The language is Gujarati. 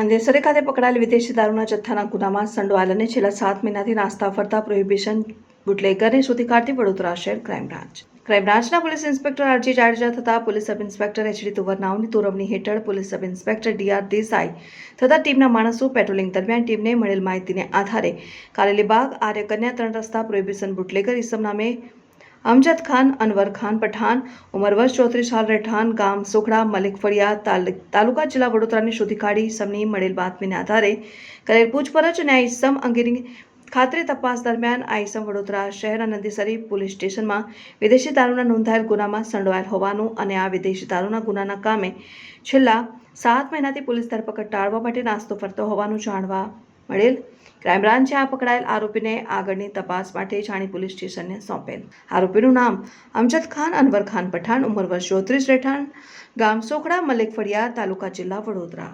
નંદેસરી ખાતે પકડાયેલ વિદેશી દારૂના જથ્થાના ગુનામાં સંડોવાયેલ છેલ્લા સાત મહિનાથી નાસ્તા ફરતા પ્રોહિબિશન બુટલેગરને શોધી કાઢતી વડોદરા શહેર ક્રાઇમ બ્રાન્ચ. ક્રાઇમ બ્રાન્ચના police inspector R G Jadeja તથા police sub inspector H D તુવરનાઓની તોરવણી હેઠળ police sub inspector D R Desai તથા ટીમના માણસો પેટ્રોલિંગ દરમિયાન ટીમને મળેલ માહિતીને આધારે કારેલીબાગ આર્યકન્યા ત્રણ રસ્તા પ્રોહિબિશન બુટલેગર ઇસમ નામે અમજદ ખાન અનવર ખાન પઠાણ ઉંમર વર્ષ ચોત્રીસ હાલ રહેઠાણ ગામ સોખડા મલિક ફળિયા તાલુકા જિલ્લા વડોદરાની શોધી કાઢી સમની મળેલ બાતમીને આધારે કરેલ પૂછપરછ અને આ અંગેની ખાતરી તપાસ દરમિયાન આઈસમ વડોદરા શહેર નંદીસરી પોલીસ સ્ટેશનમાં વિદેશી દારૂના નોંધાયેલ ગુનામાં સંડોવાયેલ હોવાનું અને આ વિદેશી દારૂના ગુનાના કામે છેલ્લા સાત મહિનાથી પોલીસ ધરપકડ ટાળવા માટે નાસ્તો ફરતો હોવાનું જાણવા મળેલ. ક્રાઇમ બ્રાન્ચે આ પકડાયેલ આરોપીને આગળની તપાસ માટે જાણી પોલીસ સ્ટેશનને સોંપેલ. આરોપીનું નામ અમજદ ખાન, અનવર ખાન પઠાણ, ઉંમર વર્ષ ચોત્રીસ, રહેઠાણ ગામ સોખડા મલેક ફળિયા તાલુકા જિલ્લા વડોદરા.